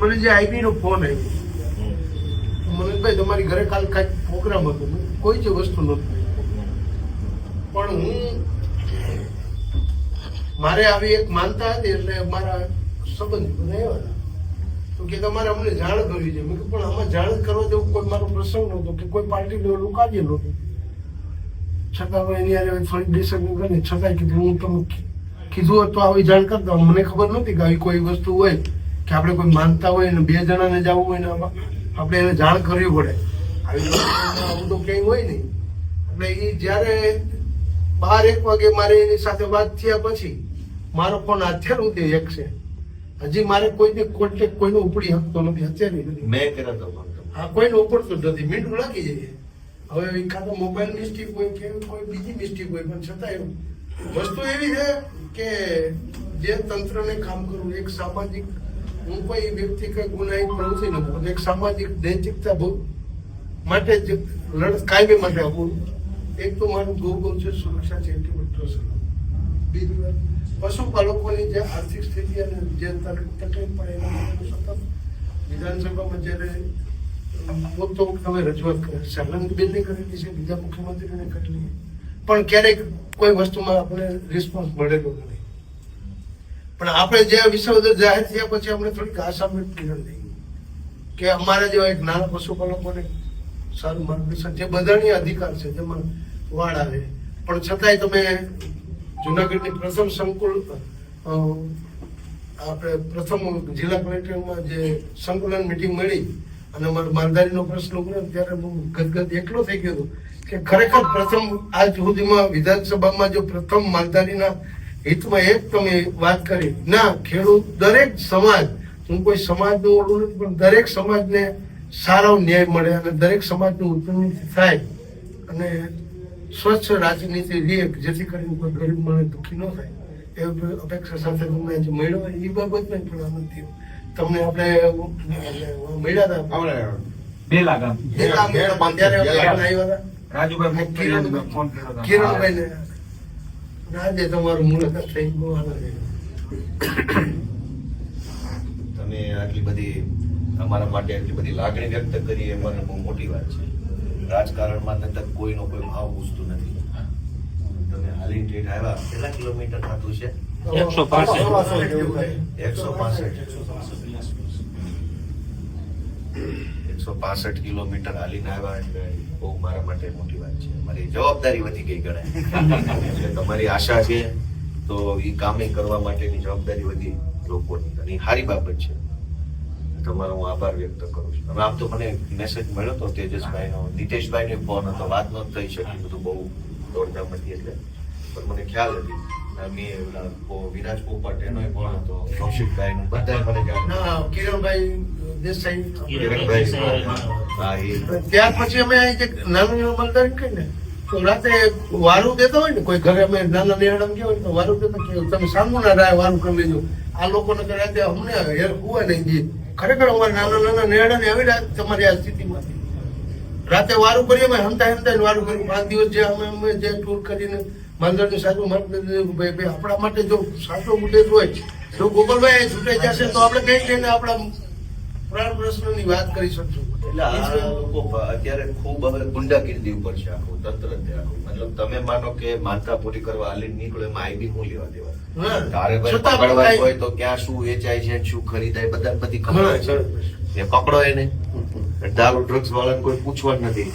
મને જે આઈબી નો ફોન આવ્યો મનોજભાઈ તમારી ઘરે કાલ કાંઈક પ્રોગ્રામ હતો. કોઈ જ વસ્તુ નહોતી પણ હું મારે આવી એક માનતા હતી એટલે મારા સંબંધ રહેવાના. તો કે તમારે અમને જાણ કરવી છે. મેં પણ આમાં જાણ કરવા જેવું કોઈ મારો પ્રસંગ નહોતો કે કોઈ પાર્ટી લેવલ કાર્ય નહોતું. છતાં હવે એની હારે થોડીક ડિસકશન કરીને છતાંય કીધું હું તમે કીધું હતું આવી જાણ કરતા મને ખબર નહોતી કે આવી કોઈ વસ્તુ હોય. કે આપણે કોઈ માનતા હોય ને બે જણાને જવું હોય ને આપણે એને જાણ કરવી પડે. આવી તો ક્યાંય હોય નહીં. એટલે એ જ્યારે બાર એક વાગે મારે એની સાથે વાત થયા પછી મારો ફોન અત્યાર તે એક છે. હજી મારે કોઈને કોન્ટેક્ટ કોઈનો ઉપડી શકતો નથી અત્યારે નથી. મેં કર્યા તો હા કોઈનો ઉપડતો જ નથી. મીંડું લાગી જાય. હવે કાં તો મોબાઈલ મિસ્ટેક હોય કે કોઈ બીજી મિસ્ટેક હોય પણ છતાં એવું. વસ્તુ એવી છે કે જે તંત્રને કામ કરવું એક સામાજિક હું કોઈ વ્યક્તિ કઈ ગુનાહિત પ્રવૃત્તિ નથી એક સામાજિક નૈતિકતા બહુ માટે જ લડત કાયમી માટે આવું એક તો મારું ગૌરવ છે, સુરક્ષા છે ચેરિટેબલ ટ્રસ્ટ બીજી વાત, પશુપાલકોની જે આર્થિક સ્થિતિ અને જે તકલીફ પડે એના માટે સતત વિધાનસભામાં જ્યારે પોત તો તમે રજૂઆત કરે. શૈલેન્દ્રબેનને કરેલી છે, બીજા મુખ્યમંત્રીને કરેલી પણ ક્યારેક કોઈ વસ્તુમાં આપણે રિસ્પોન્સ મળેલો નથી. પણ આપણે જે વિશ્વ જાહેર થયા પછી અમને થોડીક આશામાં કિરણ થઈ કે અમારા જેવા એક નાના પશુપાલકોને સારું માર્ગદર્શન જે બધાની અધિકાર છે, જેમાં વાળ આવે. પણ છતાંય તમે જુનાગઢની પ્રથમ સંકુલ આપણે પ્રથમ જિલ્લા કલેક્ટરમાં જે સંકલન મિટિંગ મળી, અને અમારો માલધારીનો પ્રશ્ન ઉગ્યો ત્યારે હું ગદગદ એટલો થઈ ગયો હતો કે ખરેખર પ્રથમ આજ સુધીમાં વિધાનસભામાં જો પ્રથમ માલધારીના હિતમાં એક તમે વાત કરી ના ખેડૂત દરેક સમાજ હું કોઈ સમાજનું ઓળું નથી પણ દરેક સમાજને સારો ન્યાય મળે અને દરેક સમાજનું ઉન્નતિ થાય અને સ્વચ્છ રાજનીતિ રીએ જેથી કરીને કોઈ ગરીબ મને દુઃખી ન થાય. એ અપેક્ષા સાથે તમને આજે મળ્યો હોય એ બાબતને પણ આનંદ થયો તમને આપણે મળ્યા હતા. બે લાગા એક આમ ત્યારે આપણે આવ્યા હતા. રાજુભાઈ ફોન કર્યો ફોન કર્યો હતો. કિરણભાઈને આજે તમારું મુલાકાત થઈ બહુ આનંદ તમે આટલી બધી અમારા માટે આટલી બધી લાગણી વ્યક્ત કરી એ મને બહુ મોટી વાત છે. રાજકારણમાં તક કોઈનો કોઈ ભાવ પૂછતું નથી. તમે હાલી ટ્રેડ આવ્યા. કેટલા કિલોમીટર થતું છે? એકસો પાસઠ. એકસો પાસઠ. એકસો પાસઠ કિલોમીટર હાલીને આવ્યા એટલે બહુ મારા માટે મોટી વાત છે. મારી જવાબદારી વધી ગઈ ગણાય. એટલે તમારી આશા છે તો એ કામે કરવા માટેની જવાબદારી વધી લોકોની. અને સારી બાબત છે. તમારો હું આભાર વ્યક્ત કરું છું. હવે આમ તો મને મેસેજ મળ્યો હતો તેજસભાઈનો, નીતેશભાઈનો ફોન હતો. વાત ન થઈ શકી. બધું બહુ દોડધામ હતી એટલે. પણ મને ખ્યાલ હતી. અને વિરાજ પોપટ હતો કૌશિકભાઈનો. બધાય મને કિરણભાઈ ત્યાર પછી અમે જે નાનું મલદારી કહીએ ને તો રાતે વારું દેતા હોય ને કોઈ ઘરે અમે નાના નેહડામ ગયા હોય તો વારું દેતા કે તમે સામુ ના રાય વારું કરી લેજો. આ લોકોને તો રાતે અમને હેર કુવા નહીં દે. ખરેખર અમારે નાના નાના નેહડા ને આવી રહ્યા તમારી આ સ્થિતિમાં રાતે વારું કરીએ અમે હમતા હમતા વારું કર્યું. પાંચ દિવસ જે અમે અમે જે ટૂર કરીને માંદરની સાચું ભાઈ આપણા માટે જો સાચો ઉદ્દેશ હોય જો ગોપાલભાઈ છૂટાઈ જશે તો આપણે કઈ કઈને આપણા પ્રાણ પ્રશ્નની વાત કરી શકશું. એટલે આ લોકો અત્યારે ખૂબ હવે ગુંડાગીરી ઉપર છે આખું તંત્ર આખું. મતલબ તમે માનો કે માનતા પૂરી કરવા હાલી નીકળો એમાં આઈબી હું લેવા દેવા. તારે ભાઈ પકડવા હોય તો ક્યાં શું વેચાય છે શું ખરીદાય બધા બધી ખબર છે. એ પકડો એને. દારૂ ડ્રગ્સ વાળાને કોઈ પૂછવા જ નથી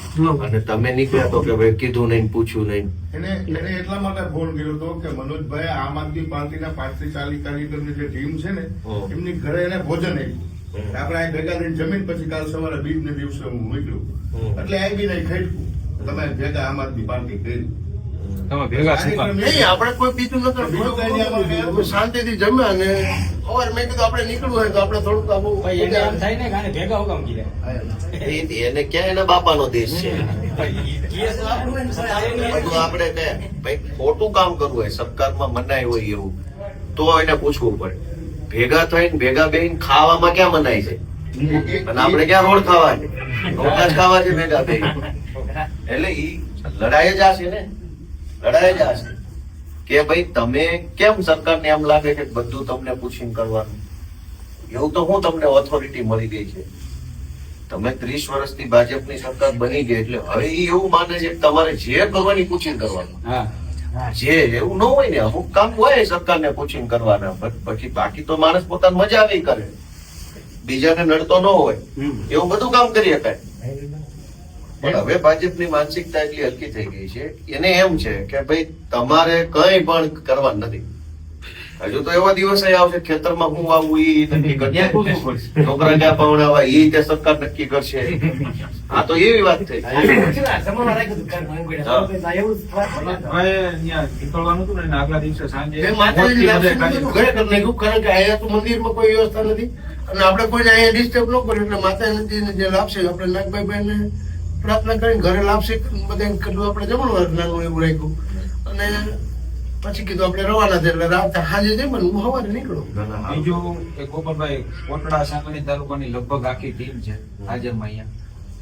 અને તમે નીકળ્યા તો કે ભાઈ કીધું નહીં પૂછ્યું નહીં. એને એને એટલા માટે ફોન કર્યો હતો કે મનોજભાઈ આમ આદમી પાર્ટીના પાંચથી ચાલીસ કાર્યકરની જે ટીમ છે ને એમની ઘરે એને ભોજન આપ્યું. આપડે આપણે આ ભેગા થઈને જમીન પછી કાલ સવારે બીજ ને દિવસે હું મોકલ્યું એટલે આ બી નહીં ખેડકું તમે ભેગા આમ આદમી પાર્ટી કરી. તમે ભેગા શું નહીં આપણે કોઈ બીજું નતું બીજું કઈ નહીં આપણે અમે શાંતિથી જમ્યા અને સવારે મેં કીધું આપણે નીકળવું હોય તો આપણે થોડુંક આવું એને એમ થાય ને કે ભેગા હું કીધા એને ક્યાં એના બાપાનો દેશ છે? આપણું કે ભાઈ ખોટું કામ કરવું હોય સરકારમાં મનાય હોય એવું તો એને પૂછવું પડે. ભેગા થઈને ભેગા બેહીને ખાવામાં ક્યાં મનાય છે? અને આપણે ક્યાં રોડ ખાવા છે રોટલા ખાવા છે ભેગા બે એટલે ઈ લડાઈ જ આ છે ને. આ છે. કે ભાઈ તમે કેમ સરકારને એમ લાગે છે બધું તમને પૂછીને કરવાનું? એવું તો હું તમને ઓથોરિટી મળી ગઈ છે. તમે ત્રીસ વર્ષથી ભાજપની સરકાર બની ગઈ એટલે હવે એવું માને છે કે તમારે જે કરવાની પૂછીને કરવાનું. જે એવું ન હોય ને અમુક કામ હોય સરકારને પૂછીને કરવાના પછી બાકી તો માણસ પોતાની મજા આવી કરે. બીજાને નડતો ન હોય. એવું બધું કામ કરી શકાય પણ હવે ભાજપની માનસિકતા એટલી હલકી થઈ ગઈ છે. એને એમ છે કે ભાઈ તમારે કઈ પણ કરવા નથી. હજુ તો એવા દિવસ આવશે ખેતરમાં હું વાવવું એ નક્કી કરશે. છોકરા ક્યાં પવડાવવા એ તે સરકાર નક્કી કરશે. આ તો એવી વાત થઈ. અહીંયા નીકળવાનું હતું ને આગલા દિવસે સાંજે એ માતાજીની મોટી લાપસી બધે બધું ઘરે કરી નાખ્યું કારણ કે અહીંયા તો મંદિરમાં કોઈ વ્યવસ્થા નથી. અને આપણે કોઈ અહીંયા ડિસ્ટર્બ ન કર્યું. એટલે માતાજી જે લાપસી આપણે નાગભાઈ ભાઈને પ્રાર્થના કરીને ઘરે લાવશે બધા કીધું આપણે જમણવાર નાનું એવું રાખ્યું. અને પછી કીધું આપણે રવાના છે એટલે રાત હાજે જઈ હું સવારે નીકળું. બીજું કે ગોપાલભાઈ કોટડા સાંકળી તાલુકાની લગભગ આખી ટીમ છે હાજરમાં અહીંયા.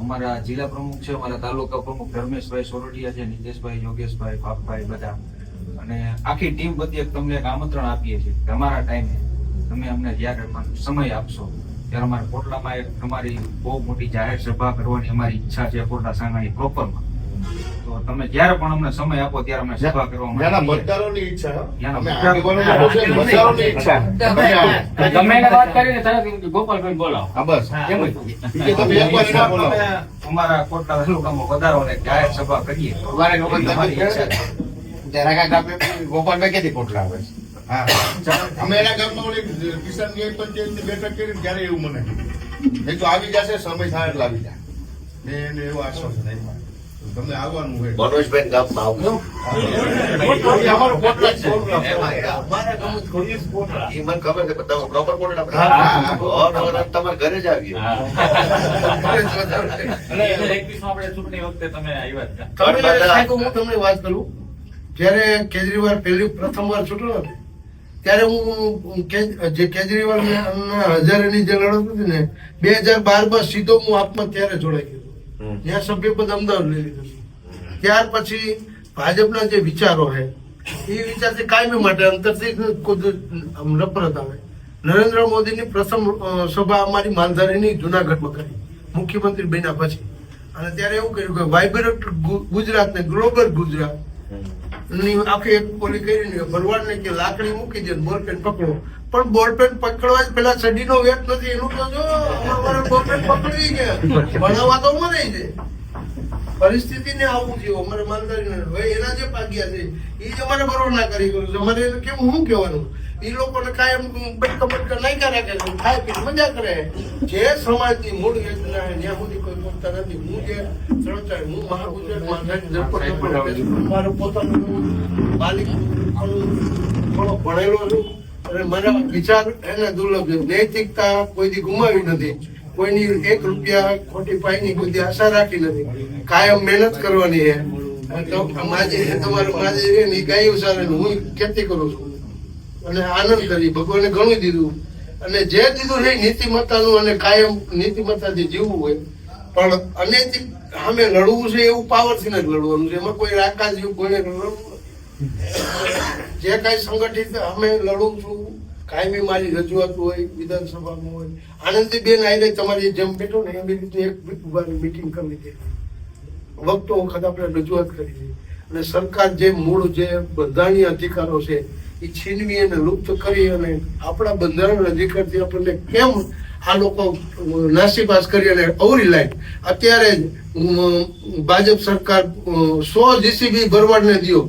અમારા જિલ્લા પ્રમુખ છે અમારા તાલુકા પ્રમુખ ધર્મેશભાઈ સોરઠિયા છે નીતેશભાઈ યોગેશભાઈ પાપભાઈ બધા. અને આખી ટીમ બધી એક તમને એક આમંત્રણ આપીએ છીએ તમારા ટાઈમે તમે અમને જ્યારે પણ સમય આપશો. ત્યારે અમારે કોટડામાં એક તમારી બહુ મોટી જાહેર સભા કરવાની અમારી ઈચ્છા છે કોટડા સાંગાણી પ્રોપરમાં તો તમે જ્યારે પણ અમને સમય આપો ત્યારે અમે સભા કરવા. મતદારોની ઈચ્છા. છે, તમે વાત કરીને ગોપાલભાઈ બોલાવો. બસ. અમારા કોટલા તાલુકામાં વધારો ને જાહેર સભા કરીએ. અમારી છે. ગોપાલભાઈ ક્યાંથી પોટલા આવે હા. અમે એના ગામમાં ઓલી કિસાન ન્યાય પંચાયતની બેઠક કરી ત્યારે એવું મને કીધું. તો આવી જશે સમય થાય એટલે આવી જાય. મેં એને એવું આશ્વાસન આપ્યું. તમને આવવાનું હોય. મનોજભાઈ ગામમાં આવજો એ કોટલા છે. અમારા ગામમાં થોડી જ કોટડા. મને ખબર છે તમે પ્રોપર તમારા ઘરે જ આવીએ. હું. તમને વાત કરું. જયારે કેજરીવાલ પહેલી પ્રથમ વાર છૂટ્યો હતો ત્યારે હું કે- જે કેજરીવાલ હજારેની જે લડત હતી ને બે હજાર બારમાં સીધો હું આપમાં ત્યારે જોડાઈ ગયો. ત્યાં સભ્યપદ અમદાવાદ લઈ લીધું ત્યાર પછી ભાજપના જે વિચારો છે એ વિચારથી કાયમી માટે અંતરથી નફરત આવે. નરેન્દ્ર મોદીની પ્રથમ સભા અમારી માલધારીની જુનાગઢમાં કરી મુખ્યમંત્રી બન્યા પછી. અને ત્યારે એવું કર્યું કે વાઇબ્રન્ટ ગુજરાત ને ગ્લોબલ ગુજરાત. ની આખી એક પોલી કરીને ભરવાડને કે લાકડી મૂકી દે બોલપેન પકડો. પણ બોલપેન પકડવા જ પેલા સડીનો વેટ નથી. એનું તો જો, અમારે બોલપેન પકડી ગયા. ભણાવવા તો મને છે પરિસ્થિતિ ને આવું થયું અમારે માલધારી હવે એના જે ભાગ્યા છે એ જ અમારે ના કરી ગયું અમારે કેમ શું કહેવાનું? એ લોકોને કાયમ બટકા બટકા નાખ્યા રાખે છે ખાય પી મજા કરે. જે સમાજની મૂળ યોજના છે ત્યાં સુધી કોઈ બોલતા નથી હું જે સંસ્થા હું મહાગુજરાત માલધારી મારું પોતાનું માલિક થોડો ભણેલો છું. અને મારા વિચાર એને દુર્લભ છે. નૈતિકતા કોઈ દી ગુમાવી નથી. કોઈની એક રૂપિયા ખોટી પાઈની બધી આશા રાખી નથી. કાયમ મહેનત કરવાની છે. તો તમારું માજે છે ને ગાયું હું ખેતી કરું છું. અને આનંદ કરી, ભગવાને ઘણું દીધું. અને જે દીધું છે નીતિમત્તાનું અને કાયમ નીતિમત્તાથી જીવવું હોય. પણ અનૈતિક સામે લડવું છે એવું પાવરથી નથી લડવાનું છે. એમાં કોઈ રાકા જેવું કોઈને લડવું જે કાંઈ સંગઠિત અમે લડું છું કાયમી મારી રજૂઆત હોય, વિધાનસભામાં હોય. આનંદીબેન આઈને તમારી જેમ બેઠો ને એમ રીતે એક મીટિંગ કરી દીધી. વખતો વખત આપણે રજૂઆત કરી છે અને સરકાર જે મૂળ જે બંધારણીય અધિકારો છે, એ છીનવી અને લુપ્ત કરી અને આપણા બંધારણ અધિકારથી આપણને કેમ આ લોકો નાસીપાસ કરી અને અવરી લાઈન. અત્યારે ભાજપ સરકાર સો જીસીબી ભરવાડને દ્યો.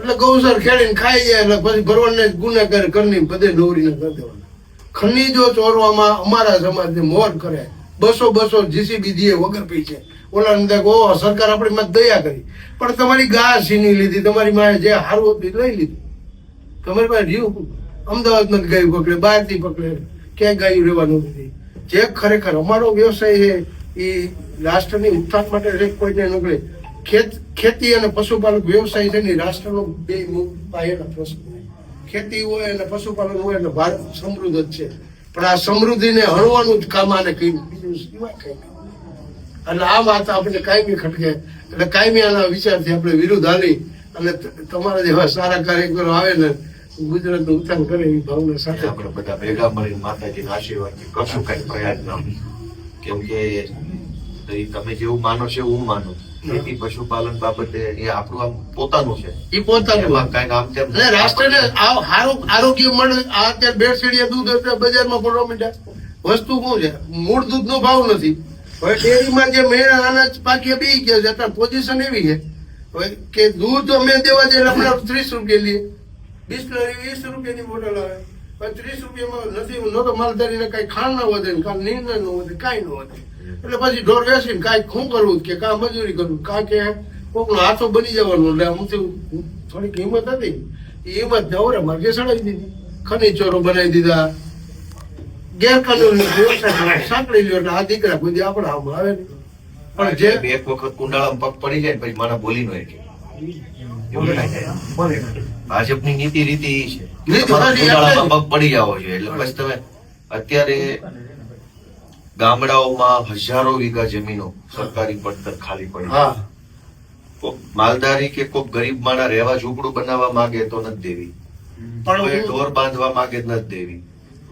એટલે ગૌસર ખેડીને ખાઈ જાય એટલે પછી ભરવાડને ગુનેગાર કરીને બધે દોરીને કરી દેવાના. ખનીજો ચોરવામાં અમારા સમાજને મોર કરે. બસો બસો જીસીબી દીએ વગર પૈસે ઓલા ને દેખ ઓહો, સરકાર આપણી માં દયા કરી. પણ તમારી ગા છીની લીધી, તમારી માએ જે હારું હતું લઈ લીધું. તમારી પાસે રહ્યું અમદાવાદ નથી ગાયું પકડે, બહારથી પકડે. ક્યાંય ગાયું રહેવાનું નથી. જે ખરેખર અમારો વ્યવસાય છે, એ રાષ્ટ્રની ઉત્થાન માટે છે કોઈને નકળે ખેત, ખેતી અને પશુપાલક વ્યવસાય છે ને રાષ્ટ્રનો બે પાયાના પ્રશ્ન ખેતી હોય અને પશુપાલન હોય એટલે ભારત સમૃદ્ધ જ છે. પણ આ સમૃદ્ધિને હણવાનું જ કામ આને કહ્યું બીજું સિવાય કઈ એટલે આ વાત આપણે કાયમી ખટકે, એટલે કાયમી આના વિચારથી આપણે વિરુદ્ધ હાલી અને તમારા જેવા સારા કાર્યકરો આવે ને ગુજરાતનું ઉત્થાન કરે એવી ભાવના સાથે. આપણે બધા ભેગા મળીને માતાજીના આશીર્વાદ કરશું કઈ પ્રયત્ન કેમ કે તો તમે જેવું માનો છો એવું માનો ખેતી પશુપાલન બાબતે એ આપણું આમ પોતાનું છે. એ પોતાનું કાંઈક આમ તેમ રાષ્ટ્રને આરોગ્ય મળે આ અત્યારે ભેળસેળિયા દૂધ બજારમાં પડવા માંડ્યા વસ્તુ શું છે? મૂળ દૂધનો ભાવ નથી. હવે ડેરીમાં જે મેળા અનાજ પાકી બી ગયા છે અત્યારે પોઝિશન એવી છે. હવે કે દૂધ અમે દેવા જઈએ આપણે ત્રીસ રૂપિયા લઈએ. બિસ્લરી વીસ રૂપિયાની બોટલ આવે. ત્રીસ રૂપિયામાં નથી ન તો માલધારીને કઈ ખાણ ના વધે ને કાંઈ નીંદ ન વધે કાંઈ ન વધે. એટલે પછી ઢોર બેસીને કાંઈક શું કરવું કે કાં મજૂરી કરવું? કાં કે કોકનો હાથો બની જવાનું એટલે અમથી થોડીક હિંમત હતી. એ હિંમત નવરે માર્ગે સડાવી દીધી. ખનીચોરો બનાવી દીધા. ગેરકાનૂની વ્યવસાય સાંકળી લ્યો એટલે આ દીકરા કોઈ આપણા આમ આવે પણ જે એક વખત કુંડાળામાં પગ પડી જાય પછી મારા બોલી નો કે. એવું થાય. છે. ભાજપની નીતિ રીતિ એ છે. પડી જાવો જોઈએ એટલે પછી તમે અત્યારે ગામડાઓમાં હજારો વીઘા જમીનો સરકારી પડતર ખાલી પડી માલધારી કે કોક ગરીબ માણા રહેવા ઝૂંપડું બનાવવા માંગે તો નથી દેવી. પણ ઢોર બાંધવા માંગે નથી દેવી.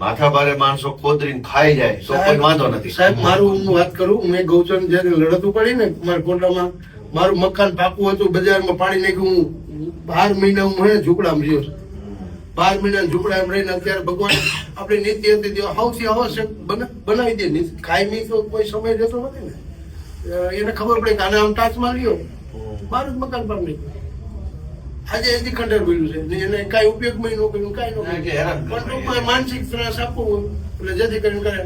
માથા ભારે માણસો ખોદરીને ખાઈ જાય તો કોઈ વાંધો નથી. સાહેબ મારું હું વાત કરું મેં ગૌચર જયારે લડત પડી ને મારા કોટામાં મારું મકાન પાકું હતું બજારમાં પાણી નાખ્યું હું બાર મહિના હું ઝૂંપડામાં રહ્યો છું. બાર મહિના ઝૂંપડામાં રહીને અત્યારે ભગવાન આપણી નીતિ હતી તે સૌથી આવશ્યક બનાવી દે નીતિ કાયમી તો કોઈ સમય રહેતો નથી ને. એને ખબર પડે કે આને આમ ટાચ માર્યો. મારું જ મકાન પર નહીં આજે એથી ખંડર બોલ્યું છે. એને કાંઈ ઉપયોગમાં ન કર્યું કાંઈ ન કે કર્યું માનસિક ત્રાસ આપવો એટલે જેથી કરીને કરે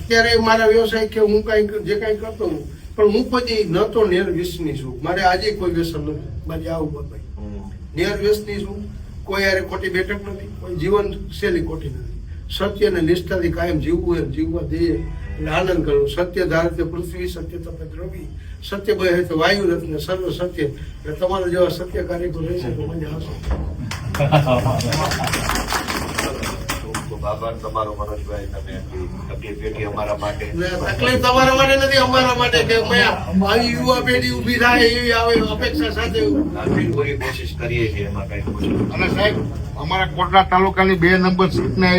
અત્યારે મારા વ્યવસાય કે હું કાંઈ જે કાંઈ કરતો હું પણ હું કોઈ ન તો નેર વ્યસની છું. મારે આજે કોઈ વ્યસન નથી. મારી આવું ભાઈ. નેર વ્યસની છું. કોઈ યારે ખોટી બેઠક નથી, કોઈ જીવન શૈલી ખોટી નથી. સત્ય અને નિષ્ઠાથી કાયમ જીવવું એમ જીવવા દઈએ. એટલે આનંદ કરવો. સત્ય ધારતે પૃથ્વી, સત્ય તપે દ્રવી સત્ય બહે તો વાયુ રત્ન સર્વ સત્ય. એટલે તમારા જેવા સત્ય કાર્યકરો રહેશે તો મજા આવશે ખૂબ આભાર તમારો મનોજભાઈ તમે તકલીફ વેઠી અમારા માટે. તકલીફ તમારા માટે નથી અમારા માટે કે આવી યુવા પેઢી ઊભી થાય એવી આવે અપેક્ષા સાથે. પૂરી કોશિશ કરીએ છીએ એમાં કઈ અને સાહેબ અમારા કોટડા તાલુકાની બે નંબર સીટના એ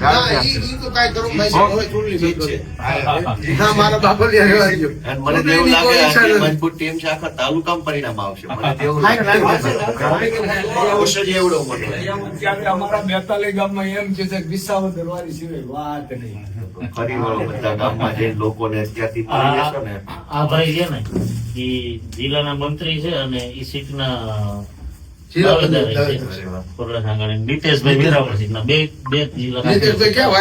ના. મને એવું લાગે. મજબૂત ટીમ છે આખા તાલુકામાં પરિણામ આવશે. મને એવું લાગે, એવડો મોટો અમારા બેતાલી ગામમાં એમ કે છે કે વિસાવદર દરવારી સિવાય વાત નહીં. ફરી વળો બધા ગામમાં જે લોકોને અત્યારથી પડી જશે ને. આ ભાઈ છે ને એ જિલ્લાના મંત્રી છે અને ઈ સીટના નીતેશભાઈ વેરાવળ બે બે નીતેશભાઈ ક્યાં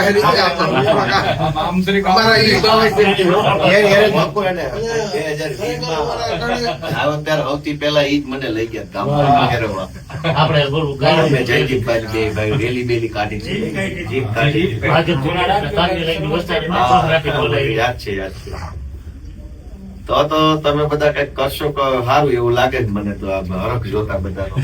શ્રી અમારા ઈ બાબત પેટી હો. એ એ બાપુ એને. 2020 માં આવ્યો ત્યારે સૌથી પહેલા ઈ જ મને લઈ ગયા. આપણે બોલું મેં જયદીપભાઈ બે ભાઈ રેલી બેલી કાઢી. યાદ છે યાદ છે. તો તો તમે બધા કંઈક કરશો સારું એવું લાગે જ મને તો આ હરખ જોતા બધાનો.